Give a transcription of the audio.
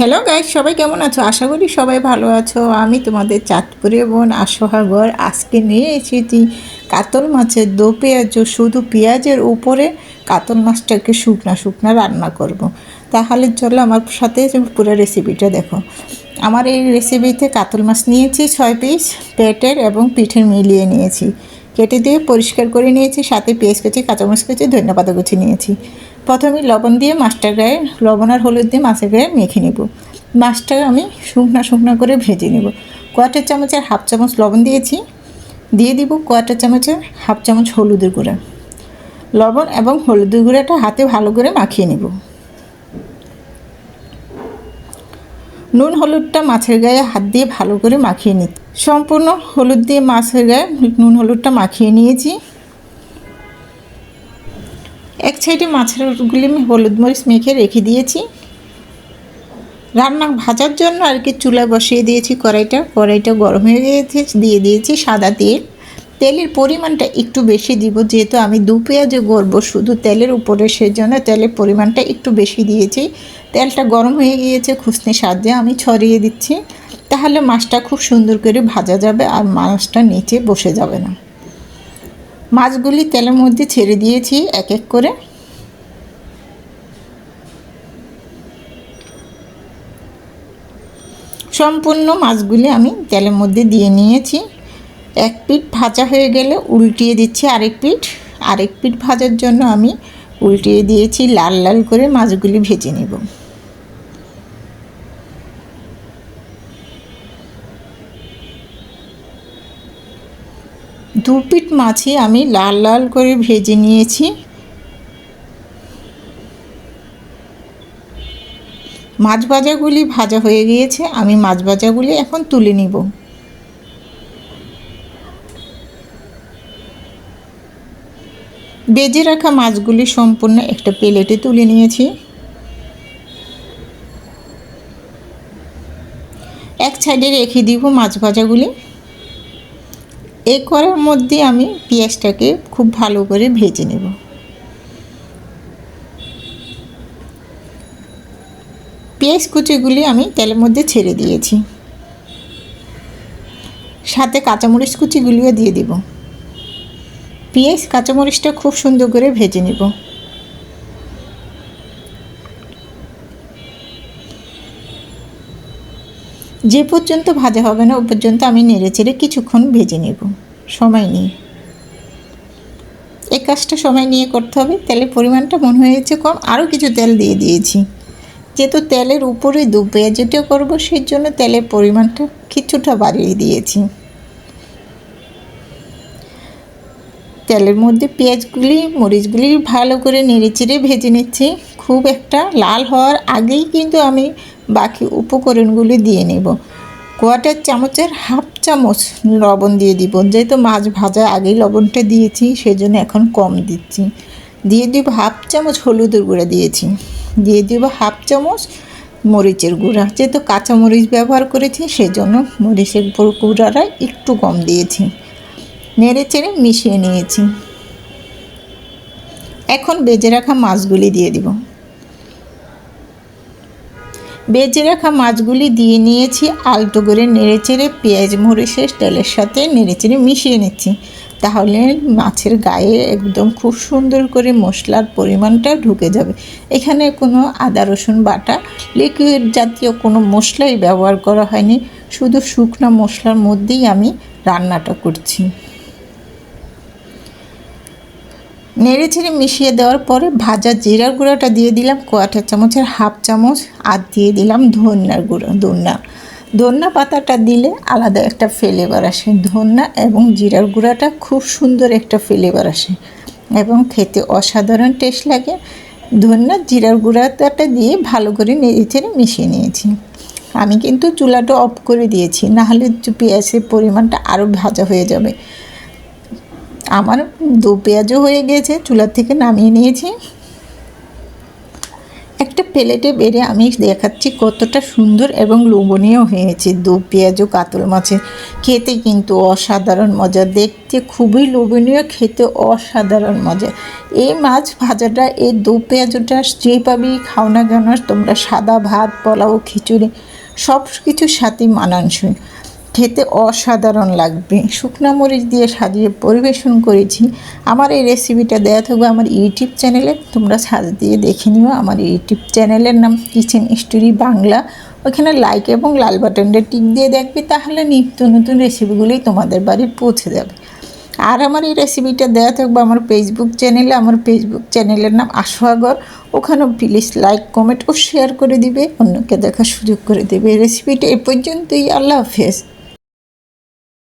Hello guys সবাই কেমন আছো? আশা করি সবাই ভালো আছো। আমি তোমাদের চাঁদপুরে বোন আশোহাগর আজকে নিয়ে এসেছি কাতল মাছের দো পেঁয়াজ শুধু পেঁয়াজের উপরে কাতল মাছটাকে শুকনা শুকনা রান্না করব। তাহলে চলো আমার সাথে পুরো রেসিপিটা দেখো। আমার এই রেসিপিতে কাতল মাছ নিয়েছি ছয় পিস পেটের এবং পিঠের মিলিয়ে নিয়েছি। কেটে দিয়ে পরিষ্কার করে নিয়েছি, সাথে পেঁয়াজ কুচি, কাঁচামরিচ কুচি ধনিয়া পাতা কুচি নিয়েছি। প্রথমে লবণ দিয়ে মাছটার গায়ে লবণ আর হলুদ দিয়ে মাছের গায়ে মেখে নেব। মাছটা আমি শুকনা শুকনা করে ভেজে নেব। কোয়াটার চামচের হাফ চামচ লবণ দিয়েছি। দিয়ে দিব কোয়াটার চামচের হাফ চামচ হলুদের গুঁড়া। লবণ এবং হলুদের গুঁড়াটা হাতে ভালো করে মাখিয়ে নেব। নুন হলুদটা মাছের গায়ে হাত দিয়ে ভালো করে মাখিয়ে নিই সম্পূর্ণ হলুদ দিয়ে মাছের গায়ে নুন হলুদটা মাখিয়ে নিয়েছি। এক সাইডে মাছেরগুলি আমি হলুদ মরিচ মেখে রেখে দিয়েছি। রান্না ভাজার জন্য আর কি চুলা বসিয়ে দিয়েছি কড়াইটা। কড়াইটা গরম হয়ে গিয়েছে দিয়ে দিয়েছি সাদা তেল। তেলের পরিমাণটা একটু বেশি দিব, যেহেতু আমি দু পেঁয়াজে গড়বো শুধু তেলের উপরে, সেজন্য তেলের পরিমাণটা একটু বেশি দিয়েছি। তেলটা গরম হয়ে গিয়েছে খুসনি সাহায্যে আমি ছড়িয়ে দিচ্ছি। তাহলে মাছটা খুব সুন্দর করে ভাজা যাবে আর মাছটা নিচে বসে যাবে না। মাছগুলি তেলের মধ্যে ছেড়ে দিয়েছি এক এক করে। সম্পূর্ণ মাছগুলি আমি তেলের মধ্যে দিয়ে নিয়েছি। এক পিঠ ভাজা হয়ে গেলে উল্টিয়ে দিচ্ছি আরেক পিঠ। আরেক পিঠ ভাজার জন্য আমি উল্টিয়ে দিয়েছি লাল লাল করে মাছগুলি ভেজে নেব। দু পিঠ মাছই আমি লাল লাল করে ভেজে নিয়েছি। মাছ ভাজাগুলি ভাজা হয়ে গিয়েছে, আমি মাছ ভাজাগুলি এখন তুলে নিব। বেজে রাখা মাছগুলি সম্পূর্ণ একটা প্লেটে তুলে নিয়েছি। এক সাইডে রেখে দিব মাছ ভাজাগুলি। এই করার মধ্যে আমি পেঁয়াজটাকে খুব ভালো করে ভেজে নেব। পেঁয়াজ কুচিগুলি আমি তেলের মধ্যে ছেড়ে দিয়েছি। সাথে কাঁচামরিচ কুচিগুলিও দিয়ে দিব। পেঁয়াজ, কাঁচামরিচটা খুব সুন্দর করে ভেজে নেব। যে পর্যন্ত ভাজা হবে না, ও পর্যন্ত আমি নেড়ে চেড়ে কিছুক্ষণ ভেজে নেব। সময় নিয়ে এই কাজটা সময় নিয়ে করতে হবে। তেলের পরিমাণটা মনে হয়েছে কম। আরও কিছু তেল দিয়ে দিয়েছি। যেহেতু তেলের উপরে দু পেঁয়াজিটা করব, সেই জন্য তেলের পরিমাণটা কিছুটা বাড়িয়ে দিয়েছি। তেলের মধ্যে পেঁয়াজগুলি, মরিচগুলি ভালো করে নেড়ে চেড়ে ভেজে নিচ্ছি। খুব একটা লাল হওয়ার আগেই কিন্তু আমি বাকি উপকরণগুলি দিয়ে নেব। কোয়াটার চামচের হাফ চামচ লবণ দিয়ে দিব। যেহেতু মাছ ভাজা আগেই লবণটা দিয়েছি সেই জন্য এখন কম দিচ্ছি। দিয়ে দিব হাফ চামচ হলুদের গুঁড়া দিয়েছি। দিয়ে দিব হাফ চামচ মরিচের গুঁড়া। যেহেতু কাঁচা মরিচ ব্যবহার করেছি সেই জন্য মরিচের গুঁড়াটা একটু কম দিয়েছি। নেড়ে চেড়ে মিশিয়ে নিয়েছি। এখন বেজে রাখা মাছগুলি দিয়ে দিব। বেজে রাখা মাছগুলি দিয়ে নিয়েছি, আলতো করে নেড়ে চেড়ে পেঁয়াজ মরিচের তেলের সাথে নেড়ে চেড়ে মিশিয়ে নিচ্ছি। তাহলে মাছের গায়ে একদম খুব সুন্দর করে মশলার পরিমাণটা ঢুকে যাবে। এখানে কোনো আদা, রসুন বাটা লিকুইড জাতীয় কোনো মশলাই ব্যবহার করা হয়নি। শুধু শুকনো মশলার মধ্যেই আমি রান্নাটা করছি। নেড়ে ছেড়ে মিশিয়ে দেওয়ার পরে ভাজা জিরার গুঁড়োটা দিয়ে দিলাম, কোয়াটার চামচের হাফ চামচ, আর দিয়ে দিলাম ধন্যার গুঁড়ো, ধন্যা। ধন্যা পাতাটা দিলে আলাদা একটা ফ্লেভার আসে, ধন্যা এবং জিরার গুঁড়াটা খুব সুন্দর একটা ফ্লেভার আসে এবং খেতে অসাধারণ টেস্ট লাগে। ধন্যা জিরার গুঁড়াটা দিয়ে ভালো করে নেড়ে ছেড়ে মিশিয়ে নিয়েছি। আমি কিন্তু চুলাটা অফ করে দিয়েছি, নাহলে পেঁয়াজের পরিমাণটা আরও ভাজা হয়ে যাবে। আমার দু পেঁয়াজও হয়ে গিয়েছে চুলার থেকে নামিয়ে নিয়েছি। একটা প্লেটে বেড়ে আমি দেখাচ্ছি কতটা সুন্দর এবং লোভনীয় হয়েছে দু পেঁয়াজ ও কাতল মাছের। খেতে কিন্তু অসাধারণ মজা, দেখতে খুবই লোভনীয়, খেতে অসাধারণ মজা। এই মাছ ভাজাটা, এই দু পেঁয়াজটা যেভাবেই খাও না কেন, তোমরা সাদা ভাত, পোলাও, খিচুড়ি সব কিছুর সাথেই মানানসই। খেতে অসাধারণ লাগবে। শুকনা মরিচ দিয়ে সাজিয়ে পরিবেশন করেছি। আমার এই রেসিপিটা দেওয়া থাকবে আমার ইউটিউব চ্যানেলে তোমরা সাজ দিয়ে দেখে নিও আমার ইউটিউব চ্যানেলের নাম কিচেন স্টোরি বাংলা ওখানে লাইক এবং লাল বাটনটা টিক দিয়ে দেখবে, তাহলে নিত্য নতুন রেসিপিগুলোই তোমাদের বাড়ি পৌঁছে যাবে। আর আমার এই রেসিপিটা দেওয়া থাকবে আমার ফেসবুক চ্যানেলে আমার ফেসবুক চ্যানেলের নাম আশোয়াগর ওখানেও প্লিজ লাইক কমেন্ট ও শেয়ার করে দিবে। অন্যকে দেখার সুযোগ করে দেবে। রেসিপিটা এ পর্যন্তই। আল্লাহ হাফেজ।